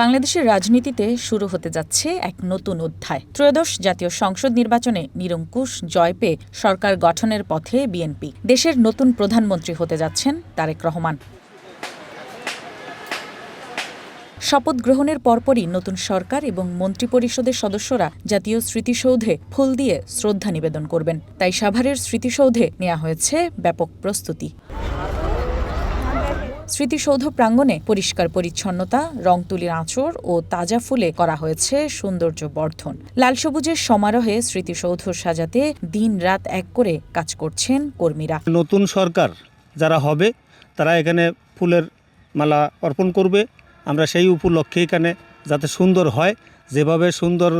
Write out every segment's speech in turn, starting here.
বাংলাদেশের রাজনীতিতে শুরু হতে যাচ্ছে এক নতুন অধ্যায়। ত্রয়োদশ জাতীয় সংসদ নির্বাচনে নিরঙ্কুশ জয় পেয়ে সরকার গঠনের পথে বিএনপি। দেশের নতুন প্রধানমন্ত্রী হতে যাচ্ছেন তারেক রহমান। শপথ গ্রহণের পরপরই নতুন সরকার এবং মন্ত্রিপরিষদের সদস্যরা জাতীয় স্মৃতিসৌধে ফুল দিয়ে শ্রদ্ধা নিবেদন করবেন। তাই সাভারের স্মৃতিসৌধে নেওয়া হয়েছে ব্যাপক প্রস্তুতি। স্মৃতিসৌধ প্রাঙ্গণে পরিষ্কার পরিচ্ছন্নতা রং তুলির আঁচড় ও তাজা ফুলে করা হয়েছে সৌন্দর্য বর্ধন লাল সবুজের সমারোহে স্মৃতিসৌধ সাজাতে দিন রাত এক করে কাজ করছেন কর্মীরা। নতুন সরকার যারা হবে তারা এখানে ফুলের মালা অর্পণ করবে। আমরা সেই উপলক্ষে এখানে যাতে সুন্দর হয় যেভাবে সুন্দর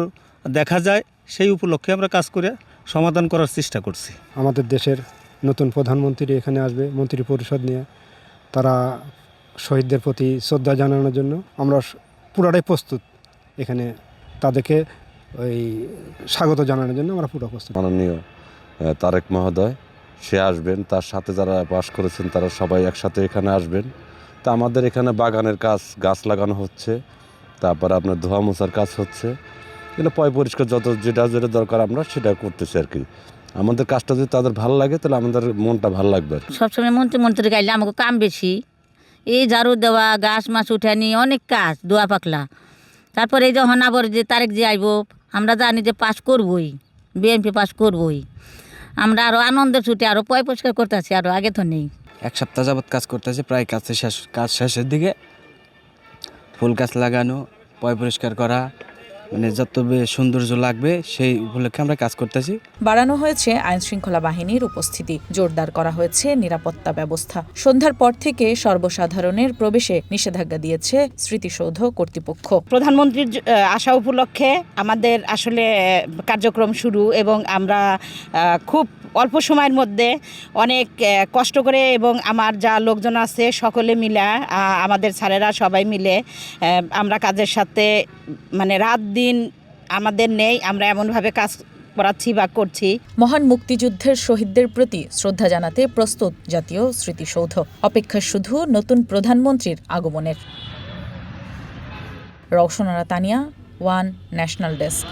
দেখা যায় সেই উপলক্ষে আমরা কাজ করে সমাধান করার চেষ্টা করছি। আমাদের দেশের নতুন প্রধানমন্ত্রী এখানে আসবে মন্ত্রী পরিষদ নিয়ে। তারা শহীদদের প্রতি শ্রদ্ধা জানানোর জন্য আমরা পুরাটাই প্রস্তুত। এখানে তাদেরকে ওই স্বাগত জানানোর জন্য আমরা পুরো প্রস্তুত। মাননীয় তারেক মহোদয়, সে আসবেন, তার সাথে যারা পাশ করেছেন তারা সবাই একসাথে এখানে আসবেন। তা আমাদের এখানে বাগানের কাজ, গাছ লাগানো হচ্ছে, তারপর আপনার ধোয়া মোছার কাজ হচ্ছে। এগুলো পয় পরিষ্কার যত যেটা যেটা দরকার আমরা সেটা করতেছি আর কি। আমাদের কাজটা যদি তাদের ভালো লাগে তাহলে আমাদের মনটা ভালো লাগবে। সবসময় মন্ত্রী মন্ত্রী গাইলে আমাকে কাম বেশি। এই ঝাড়ু দেওয়া গাছ মাছ উঠানি অনেক কাজ দোয়া পাকলা। তারপরে এই যে হনাবর যে তারেক যে আইব আমরা জানি যে পাস করবই বিএনপি পাস করবই। আমরা আরও আনন্দের ছুটে আরও পয় পরিষ্কার করতেছি আরও আগে তো নেই। এক সপ্তাহ যাবৎ কাজ করতেছে প্রায় কাজ শেষ কাজ শেষের দিকে। ফুল গাছ লাগানো পয় পরিষ্কার করা মানে যত সৌন্দর্য লাগবে সেই উপলক্ষে আমরা কাজ করতেছি। বাড়ানো হয়েছে আইন শৃঙ্খলা বাহিনীর উপস্থিতি। জোরদার করা হয়েছে নিরাপত্তা ব্যবস্থা। সন্ধ্যার পর থেকে সর্বসাধারণের প্রবেশে নিষেধাজ্ঞা দিয়েছে স্মৃতিসৌধ কর্তৃপক্ষ। প্রধানমন্ত্রীর আশা আসা উপলক্ষে আমাদের আসলে কার্যক্রম শুরু এবং আমরা খুব অল্প সময়ের মধ্যে অনেক কষ্ট করে এবং আমার যা লোকজন আছে সকলে মিলে আমাদের স্যারেরা সবাই মিলে আমরা কাজের সাথে মানে রাত দিন আমাদের নেই, আমরা এমনভাবে কাজ করাচ্ছি বা করছি। মহান মুক্তিযুদ্ধের শহীদদের প্রতি শ্রদ্ধা জানাতে প্রস্তুত জাতীয় স্মৃতিসৌধ। অপেক্ষা শুধু নতুন প্রধানমন্ত্রীর আগমনের। Roushanara Tania, one national desk.